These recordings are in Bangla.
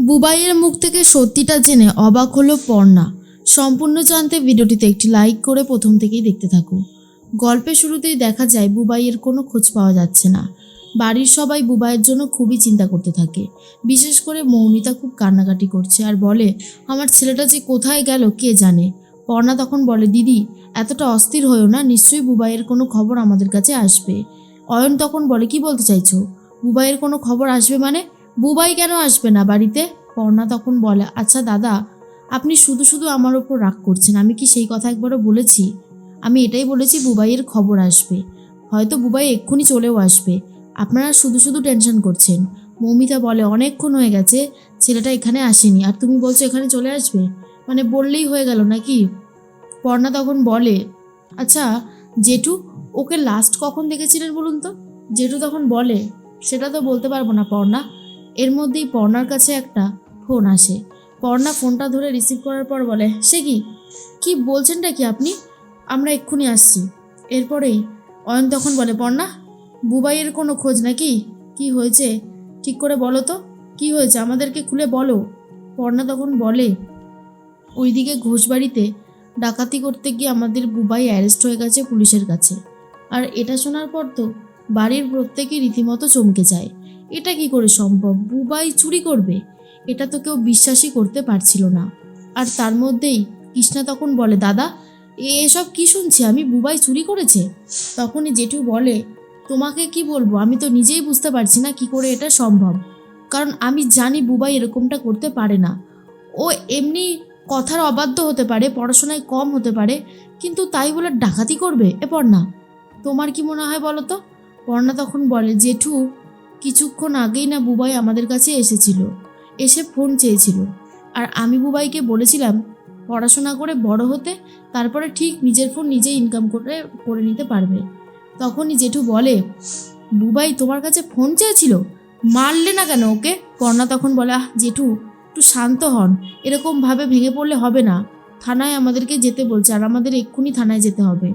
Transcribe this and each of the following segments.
বুবাইয়ের মুখ থেকে সত্যিটা জেনে অবাক হলো পর্ণা। সম্পূর্ণ জানতে ভিডিওটিতে একটি লাইক করে প্রথম থেকেই দেখতে থাকো। গল্পের শুরুতেই দেখা যায় বুবাইয়ের কোনো খোঁজ পাওয়া যাচ্ছে না। বাড়ির সবাই বুবাইয়ের জন্য খুবই চিন্তা করতে থাকে। বিশেষ করে মৌমিতা খুব কান্নাকাটি করছে আর বলে, আমার ছেলেটা যে কোথায় গেল কে জানে? পর্ণা তখন বলে, দিদি, এতটা অস্থির হয়েও না, নিশ্চয়ই বুবাইয়ের কোনো খবর আমাদের কাছে আসবে। অয়ন তখন বলে, কি বলতে চাইছো? বুবাইয়ের কোনো খবর আসবে মানে? বুবাই কেন আসবে না বাড়িতে? পর্ণা তখন বলে আচ্ছা দাদা, আপনি শুধু শুধু আমার ওপর রাগ করছেন, আমি কি সেই কথা একবারও বলেছি? আমি এটাই বলেছি, বুবাইয়ের খবর আসবে। হয়তো বুবাই এক্ষুনি চলেও আসবে। আপনারা শুধু শুধু টেনশন করছেন। মৌমিতা বলে, অনেকক্ষণ হয়ে গেছে, ছেলেটা এখানে আসেনি। আর তুমি বলছো এখানে চলে আসবে? মানে বললেই হয়ে গেল নাকি? পর্ণা তখন বলে আচ্ছা জেঠু, ওকে লাস্ট কখন দেখেছিলেন বলুন তো? জেঠু তখন বলে, সেটা তো বলতে পারব না পর্ণা। এর মধ্যেই পর্ণার কাছে একটা ফোন আসে। পর্ণা ফোনটা ধরে রিসিভ করার পর বলে, সে কি? কি বলছেনটা কি আপনি? আমরা এক্ষুনি আসছি। এরপরেই অয়ন তখন বলে, পর্ণা, বুবাইয়ের কোনো খোঁজ নাকি? কি হয়েছে? ঠিক করে বলো তো, কি হয়েছে? আমাদেরকে খুলে বলো। পর্ণা তখন বলে, ওইদিকে ঘোষবাড়িতে ডাকাতি করতে গিয়ে আমাদের বুবাই অ্যারেস্ট হয়ে গেছে পুলিশের কাছে। আর এটা শোনার পর তো বাড়ির প্রত্যেকে রীতিমতো চমকে যায়। এটা কি করে সম্ভব? বুবাই চুরি করবে? এটা তো কেউ বিশ্বাসই করতে পারছিল না। আর তার মধ্যেই কৃষ্ণা তখন বলে, দাদা এসব কি শুনছি? আমি বুবাই চুরি করেছে? তখনই জেঠু বলে, তোমাকে কি বলব? আমি তো নিজেই বুঝতে পারছি না কি করে এটা সম্ভব। কারণ আমি জানি বুবাই এরকমটা করতে পারে না। ও এমনি কথার অবাধ্য হতে পারে, পড়াশোনায় কম হতে পারে, কিন্তু তাই বলে ডাকাতি করবে? এ পড়না, তোমার কি মনে হয় বলো তো? পর্ণা তখন বলে, জেঠু কিছুক্ষণ আগেই না বুবাই আমাদের কাছে এসেছিল, এসে ফোন চেয়েছিল। আর আমি বুবাইকে বলেছিলাম, পড়াশোনা করে বড় হতে তারপরে ঠিক নিজের ফোন নিজে ইনকাম করে করে নিতে পারবে। তখনই জেঠু বলে, বুবাই তোমার কাছে ফোন চেয়েছিল? মারলে না কেন ওকে? পর্ণা তখন বলে, আহ, জেঠু, একটু শান্ত হন, এরকমভাবে ভেঙে পড়লে হবে না। থানায় আমাদেরকে যেতে বলছে, আর আমাদের এক্ষুনি থানায় যেতে হবে।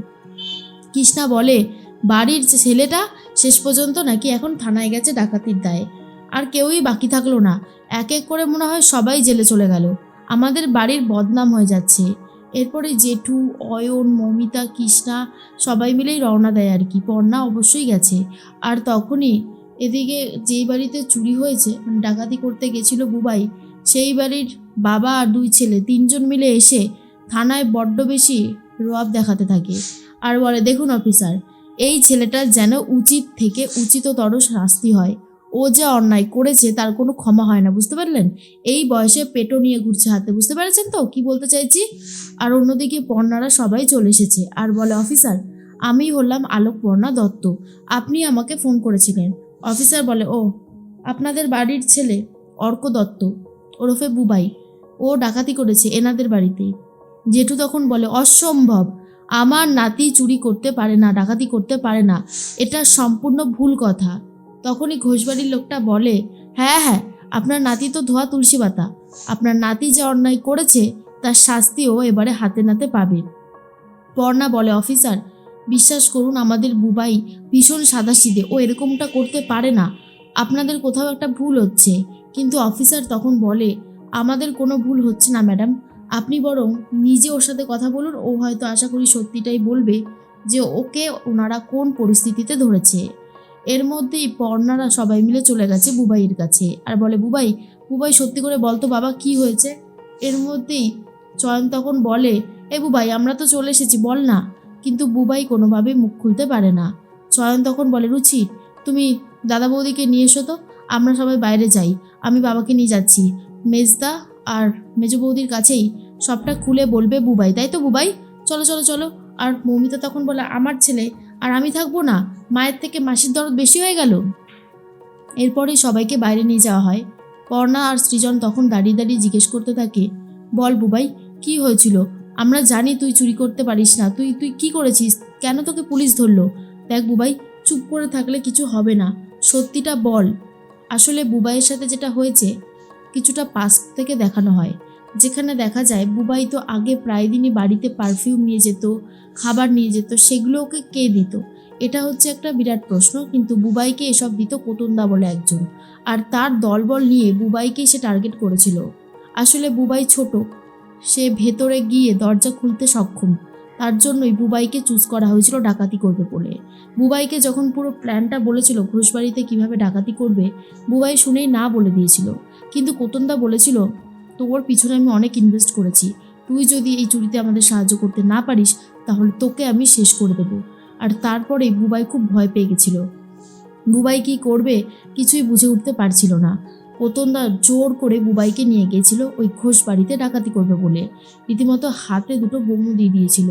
কৃষ্ণা বলে বাড়ির যে ছেলেটা, শেষ পর্যন্ত নাকি এখন থানায় গেছে ডাকাতির দায়ে। আর কেউই বাকি থাকল না। এক এক করে মনে হয় সবাই জেলে চলে গেল। আমাদের বাড়ির বদনাম হয়ে যাচ্ছে। এরপরে জেঠু, অয়ন, মমিতা, কৃষ্ণা সবাই মিলেই রওনা দেয় আর কি। পর্ণা অবশ্যই গেছে। আর তখনই এদিকে যেই বাড়িতে চুরি হয়েছে মানে ডাকাতি করতে গেছিল বুবাই, সেই বাড়ির বাবা আর দুই ছেলে তিনজন মিলে এসে থানায় বড্ড বেশি রোয়াব দেখাতে থাকে। আর বলে, দেখুন, অফিসার এই ছেলেটার যেন উচিত থেকে উচিততর শাস্তি হয়। ও যে অন্যায় করেছে তার কোনো ক্ষমা হয় না, বুঝতে পারলেন? এই বয়সে পেটো নিয়ে ঘুরছে হাতে, বুঝতে পেরেছেন তো? কি বলতে চাইছি? আর অন্যদিকে পর্ণারা সবাই চলে এসেছে। আর বলে, অফিসার, আমি হলাম আলোক পর্ণা দত্ত। আপনি আমাকে ফোন করেছিলেন। অফিসার বলে, ও, আপনাদের বাড়ির ছেলে অর্ক দত্ত, ওরফে বুবাই। ও ডাকাতি করেছে এনাদের বাড়িতে জেঠু তখন বলে, অসম্ভব। আমার নাতি চুরি করতে পারে না, ডাকাতি করতে পারে না। এটা সম্পূর্ণ ভুল কথা। তখনই ঘোষবাড়ির লোকটা বলে হ্যাঁ হ্যাঁ আপনার নাতি তো ধোয়া তুলসী পাতা। আপনার নাতি যে অন্যায় করেছে, তার শাস্তিও এবারে হাতে নাতে পাবে। পর্ণা বলে, অফিসার, বিশ্বাস করুন, আমাদের বুবাই ভীষণ সাদাসিদে ও এরকমটা করতে পারে না। আপনাদের কোথাও একটা ভুল হচ্ছে। কিন্তু অফিসার তখন বলে, আমাদের কোনো ভুল হচ্ছে না, ম্যাডাম। আপনি বরং নিজে ওর সাথে কথা বলুন, ও হয়তো আশা করি সত্যিটাই বলবে যে ওকে ওনারা কোন পরিস্থিতিতে ধরেছে। এর মধ্যেই পর্ণারা সবাই মিলে চলে গেছে বুবাইয়ের কাছে। আর বলে, বুবাই বুবাই, সত্যি করে বলতো বাবা কি হয়েছে? এর মধ্যেই চয়ন তখন বলে, এ বুবাই, আমরা তো চলে এসেছি, বল না। কিন্তু বুবাই কোনোভাবেই মুখ খুলতে পারে না। চয়ন তখন বলে, রুচি, তুমি দাদা বৌদিকে নিয়ে এসো তো, আমরা সবাই বাইরে যাই, আমি বাবাকে নিয়ে যাচ্ছি। মেজদা আর মেজ বৌদির কাছেই সবটা খুলে বলবে বুবাই, তাই তো বুবাই? চলো চলো চলো। আর মৌমিতা তখন বলে, আমার ছেলে, আর আমি থাকব না। মায়ের থেকে মাসির দরদ বেশি হয়ে গেল? এরপরেই সবাইকে বাইরে নিয়ে যাওয়া হয়। পর্ণা আর সৃজন তখন দাঁড়িয়ে দাঁড়িয়ে জিজ্ঞেস করতে থাকে, বল বুবাই, কি হয়েছিল? আমরা জানি তুই চুরি করতে পারিস না। তুই তুই কি করেছিস? কেন তোকে পুলিশ ধরলো? দেখ বুবাই, চুপ করে থাকলে কিছু হবে না। সত্যিটা বল। আসলে বুবাইয়ের সাথে যেটা হয়েছে কিছুটা পাশ থেকে দেখানো হয়, যেখানে দেখা যায় বুবাই তো আগে প্রায় দিনই বাড়িতে পারফিউম নিয়ে যেত, খাবার নিয়ে যেত, সেগুলো ওকে কে দিত? এটা হচ্ছে একটা বিরাট প্রশ্ন, কিন্তু বুবাইকে এসব দিত কোতন্দা বলে একজন। আর তার দলবল নিয়ে বুবাইকেই সে টার্গেট করেছিল। আসলে বুবাই ছোট, সে ভেতরে গিয়ে দরজা খুলতে সক্ষম। তার জন্যই বুবাইকে চুজ করা হয়েছিল ডাকাতি করবে বলে। বুবাইকে যখন পুরো প্ল্যানটা বলেছিল ঘোষবাড়িতে কীভাবে ডাকাতি করবে, বুবাই শুনেই না বলে দিয়েছিল। কিন্তু কোতন্দা বলেছিল, তোর পিছনে আমি অনেক ইনভেস্ট করেছি। তুই যদি এই চুরিতে আমাদের সাহায্য করতে না পারিস, তাহলে তোকে আমি শেষ করে দেবো। আর তারপরে বুবাই খুব ভয় পেয়ে গেছিল। বুবাই কি করবে কিছুই বুঝে উঠতে পারছিল না। কোতন্দা জোর করে বুবাইকে নিয়ে গিয়েছিল ওই ঘোষ বাড়িতে ডাকাতি করবে বলে। রীতিমতো হাতে দুটো বোমও দিয়ে দিয়েছিল।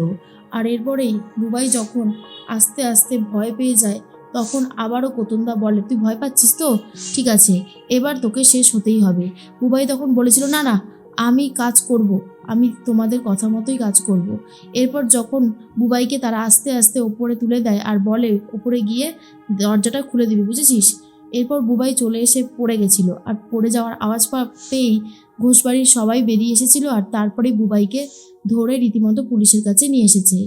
আর এরপরেই বুবাই যখন আস্তে আস্তে ভয় পেয়ে যায়, তখন আবারও কোতন্দা বলে, তুই ভয় পাচ্ছিস তো? ঠিক আছে, এবার তোকে শেষ হতেই হবে। বুবাই তখন বলেছিল, না না, আমি কাজ করব, আমি তোমাদের কথা মতোই কাজ করব। এরপর যখন বুবাইকে তারা আস্তে আস্তে ওপরে তুলে দেয় আর বলে, ওপরে গিয়ে দরজাটা খুলে দিবি, বুঝেছিস? এরপর বুবাই চলে এসে পড়ে গেছিল। আর পড়ে যাওয়ার আওয়াজ পেয়েই ঘোষবাড়ির সবাই বেরিয়ে এসেছিল আর তারপরে বুবাইকে ধরে রীতিমতো পুলিশের কাছে নিয়ে এসেছে।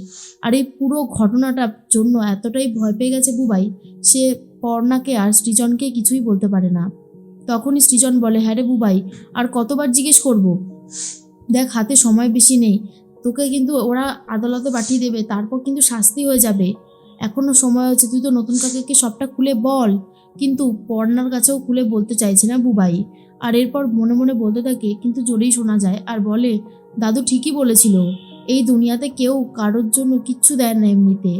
আর এই পুরো ঘটনাটার জন্য এতটাই ভয় পেয়ে গেছে বুবাই, সে পর্ণাকে আর সৃজনকে কিছুই বলতে পারে না। তখনই সৃজন বলে হ্যাঁ রে বুবাই, আর কতবার জিজ্ঞেস করব? দেখ, হাতে সময় বেশি নেই। তোকে কিন্তু ওরা আদালতে পাঠিয়ে দেবে, তারপর কিন্তু শাস্তি হয়ে যাবে। এখনও সময় আছে তুই তো নতুন কাকাকে সবটা খুলে বল। কিন্তু পর্ণার কাছেও খুলে বলতে চাইছে না বুবাই। আর এরপর মনে মনে বলতে থাকে, কিন্তু জোরেই শোনা যায় আর বলে, দাদু ঠিকই বলেছিল, এই দুনিয়াতে কেউ কারোর জন্য কিচ্ছু দেয় না এমনিতে।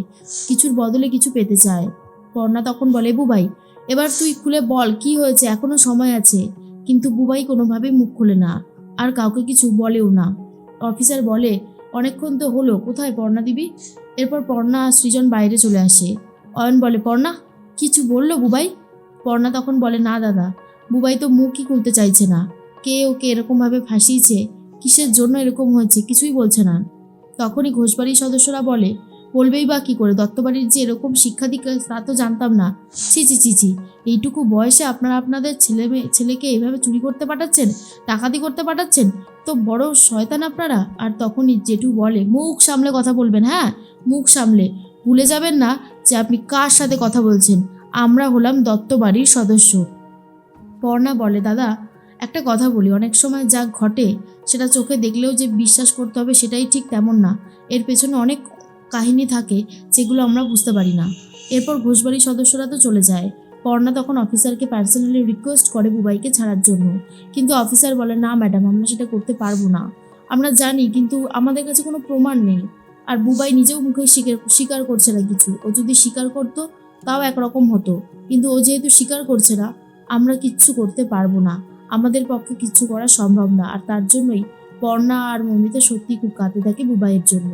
কিছুর বদলে কিছু পেতে চায়। পর্ণা তখন বলে, বুবাই, এবার তুই খুলে বল, কি হয়েছে? এখনও সময় আছে। কিন্তু বুবাই কোনোভাবেই মুখ খোলে না, আর কাউকে কিছু বলেও না। অফিসার বলে, অনেকক্ষণ তো হলো, কোথায় পর্ণা দিবি? এরপর পর্ণা সৃজন বাইরে চলে আসে। অয়ন বলে, পর্ণা, কিছু বলল বুবাই? পর্ণা তখন বলে, না দাদা, বুবাই তো মুখই খুলতে চাইছে না। কে ওকে এরকমভাবে ফাঁসিয়েছে? কিসের জন্য এরকম হয়েছে? কিছুই বলছে না। তখনই ঘোষবাড়ির সদস্যরা বলে, বলবেই বা কী করে? দত্তবাড়ির যে এরকম শিক্ষা দীক্ষা তা তো জানতাম না। ছি ছি ছি ছি, এইটুকু বয়সে আপনারা আপনাদের ছেলে ছেলেকে এইভাবে চুরি করতে পাঠাচ্ছেন? ডাকাতি করতে পাঠাচ্ছেন? তো বড় শয়তান আপনারা? আর তখনই জেঠু বলে, মুখ সামলে কথা বলবেন হ্যাঁ? মুখ সামলে। ভুলে যাবেন না যে আপনি কার সাথে কথা বলছেন। আমরা হলাম দত্ত বাড়ির সদস্য। পর্ণা বলে, দাদা, একটা কথা বলি। অনেক সময় যা ঘটে, সেটা চোখে দেখলেও যে বিশ্বাস করতে হবে, সেটাই ঠিক তেমন না। এর পেছনে অনেক কাহিনী থাকে, যেগুলো আমরা বুঝতে পারি না। এরপর ঘোষবাড়ির সদস্যরা তো চলে যায়। পর্ণা তখন অফিসারকে পার্সোনালি রিকোয়েস্ট করে বুবাইকে ছাড়ার জন্য। কিন্তু অফিসার বলে, না, ম্যাডাম, আমরা সেটা করতে পারব না। আমরা জানি, কিন্তু আমাদের কাছে কোনো প্রমাণ নেই। আর বুবাই নিজেও মুখে স্বীকার স্বীকার করছে না কিছু। ও যদি স্বীকার করতো তাও একরকম হতো। কিন্তু ও যেহেতু স্বীকার করছে না, আমরা কিচ্ছু করতে পারব না। আমাদের পক্ষে কিচ্ছু করা সম্ভব না। আর তার জন্যই পর্ণা আর মমিতা সত্যি খুব কাঁপে থাকে বুবাইয়ের জন্য।